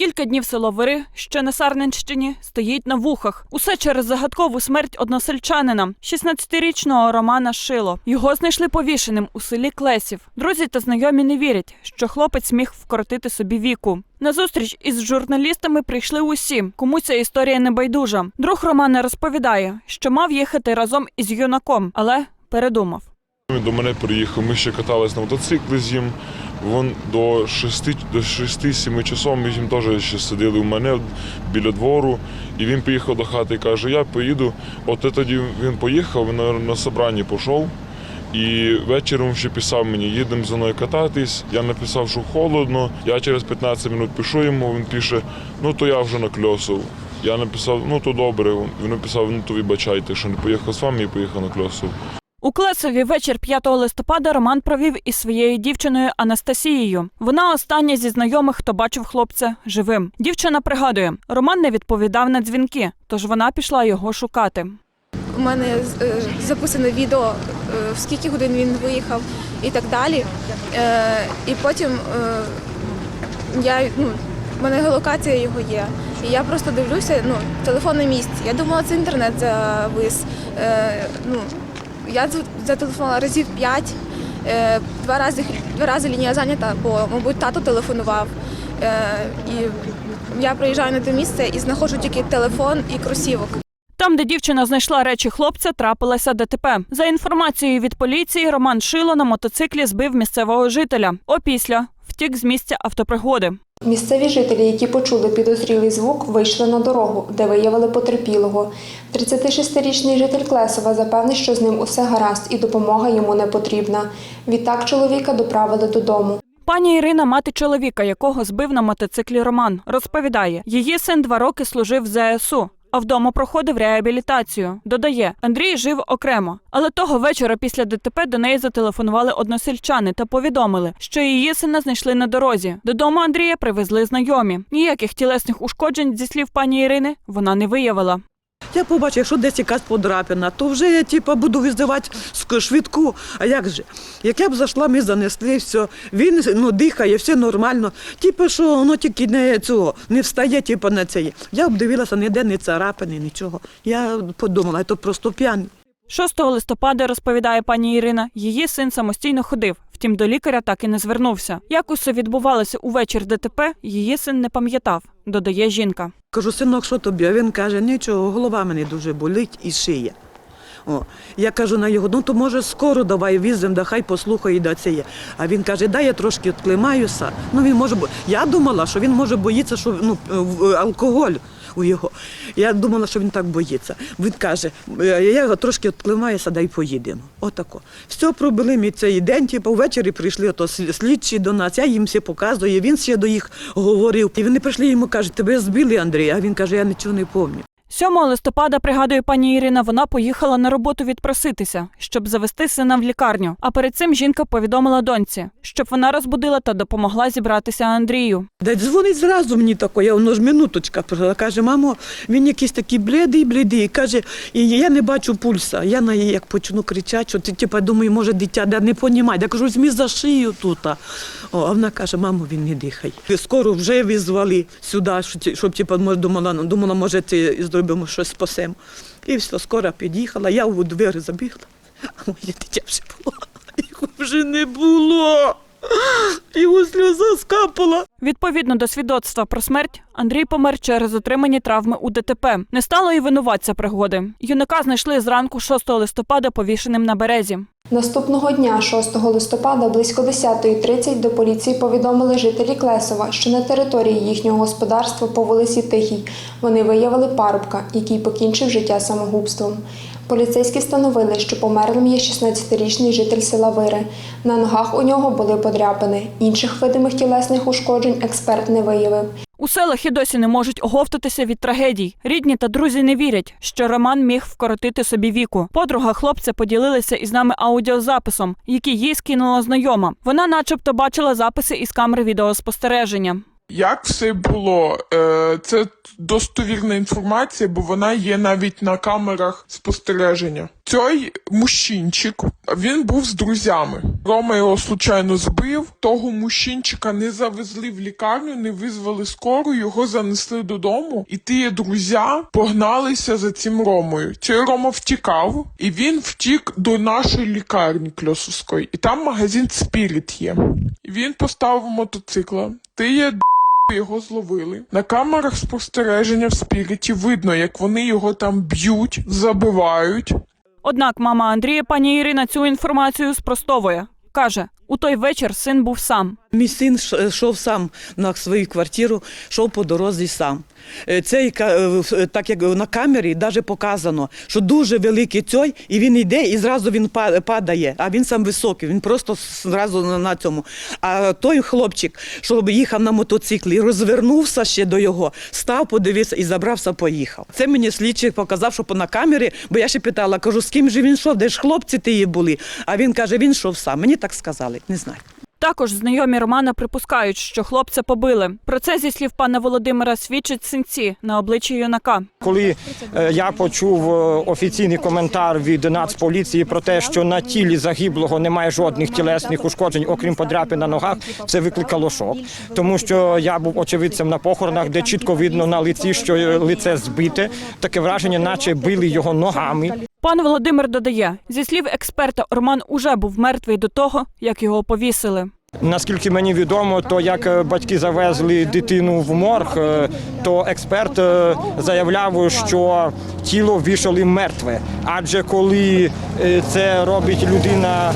кілька днів село Вири, що на Сарненщині, стоїть на вухах. Усе через загадкову смерть односельчанина, 16-річного Романа Шило. Його знайшли повішеним у селі Клесів. Друзі та знайомі не вірять, що хлопець міг вкоротити собі віку. На зустріч із журналістами прийшли усі, кому ця історія не байдужа. Друг Романа розповідає, що мав їхати разом із юнаком, але передумав. Він до мене приїхав, ми ще катались на мотоциклі з ним. Вон до 6, до 6-7 часов ми з теж ще сиділи у мене біля двору. І він приїхав до хати і каже, я поїду. От тоді він поїхав, на, на собранні пішов. І вечором ще писав мені, їдемо за мною кататись. Я написав, що холодно. Я через 15 минут пишу йому, він пише, ну то я вже накльосив. Я написав, ну то добре. Він написав, ну то вибачайте, що не поїхав з вами і поїхав накльосив. У Клесові вечір 5 листопада Роман провів із своєю дівчиною Анастасією. Вона остання зі знайомих, хто бачив хлопця живим. Дівчина пригадує, Роман не відповідав на дзвінки, тож вона пішла його шукати. У мене е, записане відео, е, в скільки годин він виїхав і так далі. Е, І потім е, я, ну, в мене геолокація його є. І я просто дивлюся, ну, телефон на місці. Я думала, це інтернет завис. Е, Ну, я зателефонувала разів п'ять. Е, Два рази, два рази лінія зайнята, бо, мабуть, тато телефонував. Е, І я приїжджаю на те місце і знаходжу тільки телефон і кросівок. Там, де дівчина знайшла речі хлопця, трапилася ДТП. За інформацією від поліції, Роман Шило на мотоциклі збив місцевого жителя. Опісля втік з місця автопригоди. Місцеві жителі, які почули підозрілий звук, вийшли на дорогу, де виявили потерпілого. 36-річний житель Клесова запевнив, що з ним усе гаразд і допомога йому не потрібна. Відтак чоловіка доправили додому. Пані Ірина, мати чоловіка, якого збив на мотоциклі Роман, розповідає, її син два роки служив в ЗСУ. А вдома проходив реабілітацію. Додає, Андрій жив окремо. Але того вечора після ДТП до неї зателефонували односельчани та повідомили, що її сина знайшли на дорозі. Додому Андрія привезли знайомі. Ніяких тілесних ушкоджень, зі слів пані Ірини, вона не виявила. Я побачив, якщо десь якась подрапина, то вже я типу, буду визивати ск- швидку. А як же? Як я б зайшла, ми занесли все. Він ну, дихає, все нормально. Типу, що воно тільки не цього не встає, типу, на це. Я обдивилася, ніде не царапини, нічого. Я подумала, це просто п'яний. 6 листопада, розповідає пані Ірина, її син самостійно ходив, втім до лікаря так і не звернувся. Як усе відбувалося увечір ДТП, її син не пам'ятав, додає жінка. Кажу, синок, що тобі? Він каже, нічого, голова мене дуже болить і шия. О, я кажу на його, ну то може скоро давай візьмемо, да хай послухає да це є. А він каже, дай я трошки відклимаюся. Ну він може бо- Я думала, що він може боїться, що ну, алкоголь у його. Я думала, що він так боїться. Він каже, «Е, я його трошки відклимаюся, дай поїдемо. Отако. Все пробили ми цей день, типу, ввечері прийшли ото слідчі до нас, я їм все показую, він ще до їх говорив. І вони прийшли йому кажуть, тебе збили, Андрій, а він каже, я нічого не пам'ятаю. 7 листопада, пригадує пані Ірина, вона поїхала на роботу відпроситися, щоб завести сина в лікарню. А перед цим жінка повідомила доньці, щоб вона розбудила та допомогла зібратися Андрію. Да дзвонить зразу мені тако, я воно ж минуточка прожила. Каже, мамо, він якийсь такий блідий, блідий. Каже, і я не бачу пульса. Я на її як почну кричати, що ти типа думаю, може дитя да не понімає. Я кажу, візьми за шию тут. а». Вона каже, мамо, він не дихає. Скоро вже визвали сюди, щоб, типа, думала, думала, може, це зробимо щось спасемо. І все, скоро під'їхала, я у двері забігла, а моє дитя вже було. Його вже не було. Його сльоза скапала. Відповідно до свідоцтва про смерть, Андрій помер через отримані травми у ДТП. Не стало і винуватця пригоди. Юнака знайшли зранку 6 листопада повішеним на березі. Наступного дня, 6 листопада, близько 10.30 до поліції повідомили жителі Клесова, що на території їхнього господарства по вулиці Тихій вони виявили парубка, який покінчив життя самогубством. Поліцейські встановили, що померлим є 16-річний житель села Вири. На ногах у нього були подряпини. Інших видимих тілесних ушкоджень експерт не виявив. У селах і досі не можуть оговтатися від трагедій. Рідні та друзі не вірять, що Роман міг вкоротити собі віку. Подруга хлопця поділилася із нами аудіозаписом, який їй скинула знайома. Вона, начебто, бачила записи із камери відеоспостереження. Як все було? Е, Це достовірна інформація, бо вона є навіть на камерах спостереження. Цей мужчинчик, він був з друзями. Рома його случайно збив. Того мужчинчика не завезли в лікарню, не визвали скору, його занесли додому. І ті друзі погналися за цим Ромою. Цей Рома втікав, і він втік до нашої лікарні Кльосовської. І там магазин Спіріт є. Він поставив мотоцикла. Ти є його зловили. На камерах спостереження в спіріті видно, як вони його там б'ють, забивають. Однак мама Андрія, пані Ірина, цю інформацію спростовує. Каже, у той вечір син був сам. Мій син йшов сам на свою квартиру, йшов по дорозі сам. Е, ка- е, е, так як на камері навіть показано, що дуже великий цей, і він йде, і зразу він падає, а він сам високий, він просто зразу на- цьому. А той хлопчик, що їхав на мотоциклі, розвернувся ще до його, став, подивився і забрався, поїхав. Це мені слідчий показав, що на камері, бо я ще питала, кажу, з ким же він йшов, де ж хлопці тії були? А він каже, він йшов сам. Мені так сказали, не знаю. Також знайомі Романа припускають, що хлопця побили. Про це зі слів пана Володимира свідчать синці на обличчі юнака. Коли е, я почув е, офіційний коментар від Нацполіції про те, що на тілі загиблого немає жодних тілесних ушкоджень, окрім подряпин на ногах, це викликало шок. Тому що я був очевидцем на похоронах, де чітко видно на лиці, що е, лице збите, таке враження, наче били його ногами. Пан Володимир додає, зі слів експерта, Орман уже був мертвий до того, як його повісили. Наскільки мені відомо, то як е, батьки завезли дитину в морг, е, то експерт е, заявляв, що тіло вішали мертве. Адже коли це робить людина,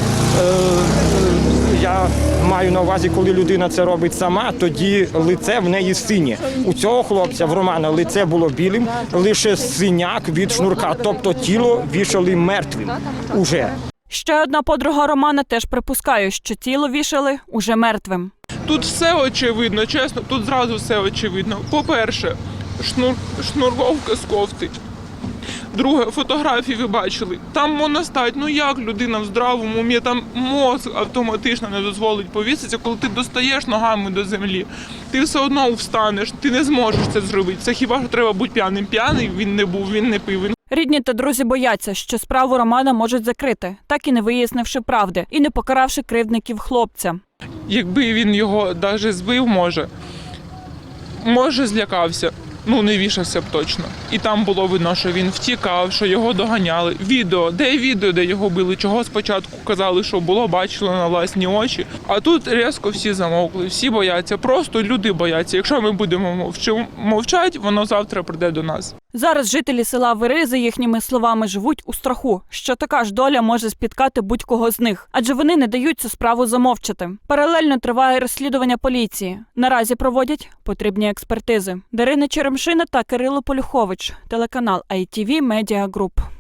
я маю на увазі, коли людина це робить сама, тоді лице в неї синє. У цього хлопця в Романа лице було білим, лише синяк від шнурка, тобто тіло вішали мертвим уже. Ще одна подруга Романа теж припускає, що тіло вішали уже мертвим. Тут все очевидно, чесно, тут зразу все очевидно. По-перше, шнур, шнуровка з кофти. Друге, фотографії ви бачили. Там моностать, ну як людина в здравому умі, там мозк автоматично не дозволить повіситися, коли ти достаєш ногами до землі. Ти все одно встанеш, ти не зможеш це зробити. Це хіба що треба бути п'яним? П'яний він не був, він не пив. Він Рідні та друзі бояться, що справу Романа можуть закрити, так і не вияснивши правди і не покаравши кривдників хлопця. якби він його навіть збив, може, може злякався. Ну, не вішався б точно. І там було видно, що він втікав, що його доганяли. Відео, де відео, де його били? Чого спочатку казали, що було, бачили на власні очі. А тут різко всі замовкли, всі бояться. Просто люди бояться. Якщо ми будемо мовчати, воно завтра прийде до нас. Зараз жителі села Вири, за їхніми словами, живуть у страху, що така ж доля може спіткати будь-кого з них, адже вони не дають цю справу замовчати. Паралельно триває розслідування поліції. Наразі проводять потрібні експертизи. Дарина Черемшина та Кирило Полюхович, телеканал ITV Media Group.